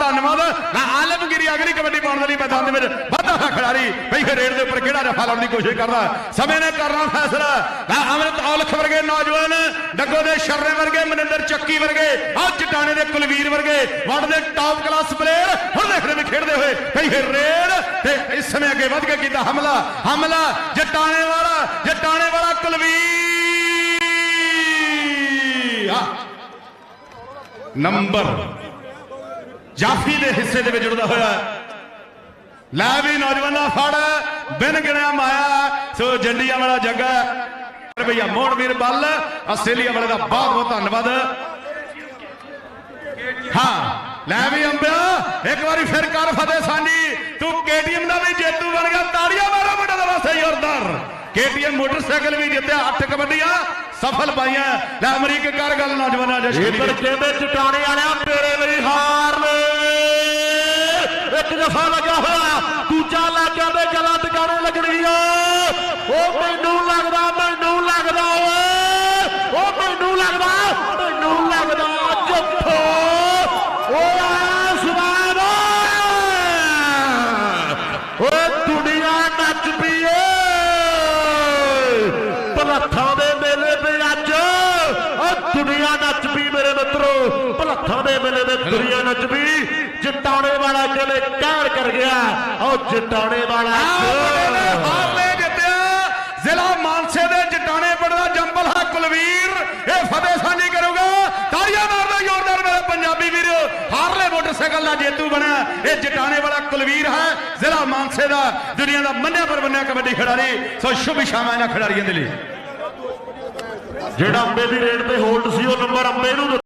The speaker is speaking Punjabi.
ਧੰਨਵਾਦ। ਮੈਂ ਆਲਮਗੀਰੀ ਅਗਲੀ ਕਬੱਡੀ ਪਾਉਣ ਦੇ ਲਈ ਮੈਦਾਨ ਦੇ ਵਿੱਚ ਵਾਧਾ ਹੈ ਖਿਡਾਰੀ। ਬਈ ਰੇਡ ਦੇ ਉੱਪਰ ਕਿਹੜਾ ਰਫਾ ਲਾਉਣ ਦੀ ਕੋਸ਼ਿਸ਼ ਕਰਦਾ? ਸਮੇਂ ਨੇ ਕਰਨਾ ਫੈਸਲਾ। ਨਾ ਅਮਰਤ ਔਲਖ ਵਰਗੇ ਨੌਜਵਾਨ, ਡੱਗੋ ਦੇ ਸ਼ਰਨੇ ਵਰਗੇ, ਮਨਿੰਦਰ ਚੱਕੀ ਵਰਗੇ, ਆਹ ਚਟਾਣੇ ਦੇ ਕੁਲਵੀਰ ਵਰਗੇ ਵਰਲਡ ਦੇ ਟਾਪ ਕਲਾਸ ਪਲੇਅਰ ਹੁਣ ਦੇਖਦੇ ਵੀ ਖੇਡਦੇ ਹੋਏ। ਬਈ ਫਿਰ ਰੇਡ ਤੇ ਇਸ ਸਮੇਂ ਅੱਗੇ ਵੱਧ ਕੇ ਕੀਤਾ ਹਮਲਾ। ਹਮਲਾ ਜਟਾਣੇ ਵਾਲਾ ਜਟਾਣੇ ਵਾਲਾ ਕੁਲਵੀਰ। ਨੰਬਰ ਜਾਫੀ ਦੇ ਹਿੱਸੇ ਦੇ ਵਿੱਚ ਜੁੜਦਾ ਹੋਇਆ ਲੈ ਵੀ ਨੌਜਵਾਨਾਂ ਫੜ ਬਿਨ ਗਿਣਿਆ ਮਾਇਆ ਸੋ ਜੰਡੀਆਂ ਵਾਲਾ ਜੱਗਾ ਭਈਆ ਮੋਹਨਵੀਰ ਬੱਲ ਆਸਟ੍ਰੇਲੀਆ ਵਾਲੇ ਦਾ ਬਹੁਤ ਬਹੁਤ ਧੰਨਵਾਦ। ਹਾਂ ਲੈ ਵੀ ਅੰਬਿਆ ਇੱਕ ਵਾਰੀ ਫਿਰ ਕਰ ਫਤਿਹ ਸਾਂਝੀ। ਤੂੰ KTM ਦਾ ਵੀ ਜੇਤੂ ਬਣ ਗਿਆ ਤਾੜੀਆਂ ਮਾਰੋ ਮੁੰਡਾ ਦਾ ਵਾਸਤੇ ਜ਼ੋਰਦਾਰ। KTM ਮੋਟਰਸਾਈਕਲ ਵੀ ਜਿੱਤਿਆ ਅੱਠ ਕਬੱਡੀਆਂ ਸਫਲ ਪਾਈਆਂ। ਲੈ ਅਮਰੀਕ ਕਰ ਗੱਲ ਨੌਜਵਾਨਾਂ ਜਸ਼ਕਰੀ ਇੱਧਰ ਕਹਿੰਦੇ ਚਟਾਣੇ ਵਾਲਿਆ ਇੱਕ ਲੱਗਾ ਹੋਇਆ, ਦੂਜਾ ਲੱਗਾ ਤੇ ਗਲਾਂ ਟਿਕਾਣੇ ਲੱਗਣਗੀਆਂ ਉਹ ਮੈਨੂੰ ਲੱਗਦਾ ਮੈਨੂੰ ਲੱਗਦਾ ਓਏ। ਉਹ ਮੈਨੂੰ ਲੱਗਦਾ ਮੈਨੂੰ ਲੱਗਦਾ ਜੱਫੋ ਓਏ ਆਸਮਾਨ ਓਏ ਦੁਨੀਆ ਨੱਚ ਪਈਏ। ਭਲੱਥਾਂ ਦੇ ਮੇਲੇ ਤੇ ਅੱਜ। ਓ ਦੁਨੀਆ ਨੱਚ ਪਈ ਮੇਰੇ ਮਿੱਤਰੋ। ਭਲੱਥਾਂ ਦੇ ਮੇਲੇ ਤੇ ਦੁਨੀਆ ਨੱਚ ਪਈ। ਜਟਾਣੇ ਵਾਲਾ ਕਹਿੰਦੇ ਕਹਿਰ ਕਰ ਗਿਆ ਓ ਜਟਾਣੇ ਵਾਲਾ ਹਾਰਲੇ ਜਿੱਤਿਆ ਜ਼ਿਲ੍ਹਾ ਮਾਨਸੇ ਦੇ ਜਟਾਣੇ ਪਿੰਡ ਦਾ ਜੰਬਲ ਹੈ ਕੁਲਵੀਰ ਇਹ ਫਤਿਹ ਸਾਂਝੀ ਕਰੂਗਾ। ਤਾੜੀਆਂ ਮਾਰਦਾ ਜ਼ੋਰਦਾਰ ਮੇਰੇ ਪੰਜਾਬੀ ਵੀਰ। ਹਾਰਲੇ ਮੋਟਰਸਾਈਕਲ ਦਾ ਜੇਤੂ ਬਣਿਆ। ਇਹ ਜਟਾਣੇ ਵਾਲਾ ਕੁਲਵੀਰ ਹੈ ਜ਼ਿਲ੍ਹਾ ਮਾਨਸੇ ਦਾ। ਦੁਨੀਆ ਦਾ ਮੰਨਿਆ ਪਰਮੰਨਿਆ ਕਬੱਡੀ ਖਿਡਾਰੀ। ਸੋ ਸ਼ੁਭ ਸ਼ਾਮਾਂ ਇਹਨਾਂ ਖਿਡਾਰੀਆਂ ਦੇ ਲਈ। ਜਿਹੜਾ ਅੰਬੇ ਦੀ ਰੇਡ ਤੇ ਹੋਲਡ ਸੀ ਉਹ ਨੰਬਰ ਅੰਬੇ ਨੂੰ